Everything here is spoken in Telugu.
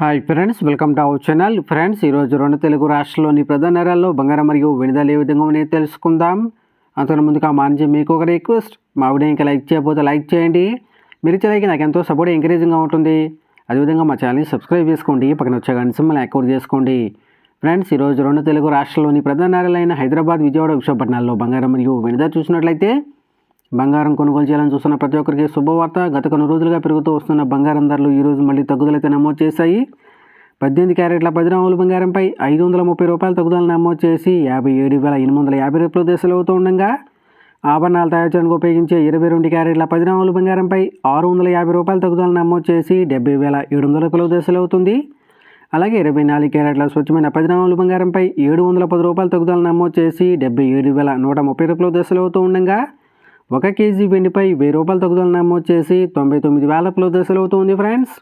Hi friends welcome to our channel friends ఈరోజు రెండు తెలుగు రాష్ట్రాల్లోని ప్రధాన నగరాల్లో బంగారం మరియు విడుదల ఏ విధంగా ఉన్నాయో తెలుసుకుందాం. అంతకు ముందుగా మా నుంచి మీకు ఒక రిక్వెస్ట్ మా వీడియో ఇంకా లైక్ చేయకపోతే లైక్ చేయండి. మీరు చేయడానికి నాకు ఎంతో సపోర్ట్ ఎంకరేజింగ్గా ఉంటుంది. అదేవిధంగా మా ఛానల్ని సబ్స్క్రైబ్ చేసుకోండి. పక్కన వచ్చే గంట సింబల్ యాక్టివేట్ చేసుకోండి. ఫ్రెండ్స్ ఈరోజు రెండు తెలుగు రాష్ట్రాల్లోని ప్రధాన నగరాలైన హైదరాబాద్ విజయవాడ విశాఖపట్నాల్లో బంగారం మరియు విడుదల చూసినట్లయితే బంగారం కొనుగోలు చేయాలని చూస్తున్న ప్రతి ఒక్కరికి శుభవార్త. గత కొన్ని రోజులుగా పెరుగుతూ వస్తున్న బంగారం ధరలు ఈ రోజు మళ్ళీ తగ్గుదలైతే నమోదు చేశాయి. పద్దెనిమిది క్యారెట్ల పది గ్రాముల బంగారంపై ఐదు వందల ముప్పై రూపాయల తగ్గుదల నమోదు చేసి యాభై ఏడు వేల ఎనిమిది వందల యాభై రూపాయల దశలు అవుతూ ఉండగా ఆభరణాలు తయారు చేయడానికి ఉపయోగించే ఇరవై రెండు క్యారెట్ల పది గ్రాముల బంగారంపై ఆరు వందల యాభై రూపాయల తగ్గుదల నమోదు చేసి డెబ్బై వేల ఏడు వందల రూపాయలు దశలు అవుతుంది. అలాగే ఇరవై నాలుగు క్యారెట్ల స్వచ్ఛమైన పది గ్రాముల బంగారంపై ఏడు వందల పది రూపాయల తగ్గుదల నమోదు చేసి డెబ్బై ఏడు వేల నూట ముప్పై రూపాయలు దశలు అవుతూ ఉండగా ఒక కేజీ వెండిపై వెయ్యి రూపాయల తగ్గుదల నమోదు చేసి తొంభై తొమ్మిది వేల రూపాయల దశలవుతుంది ఫ్రెండ్స్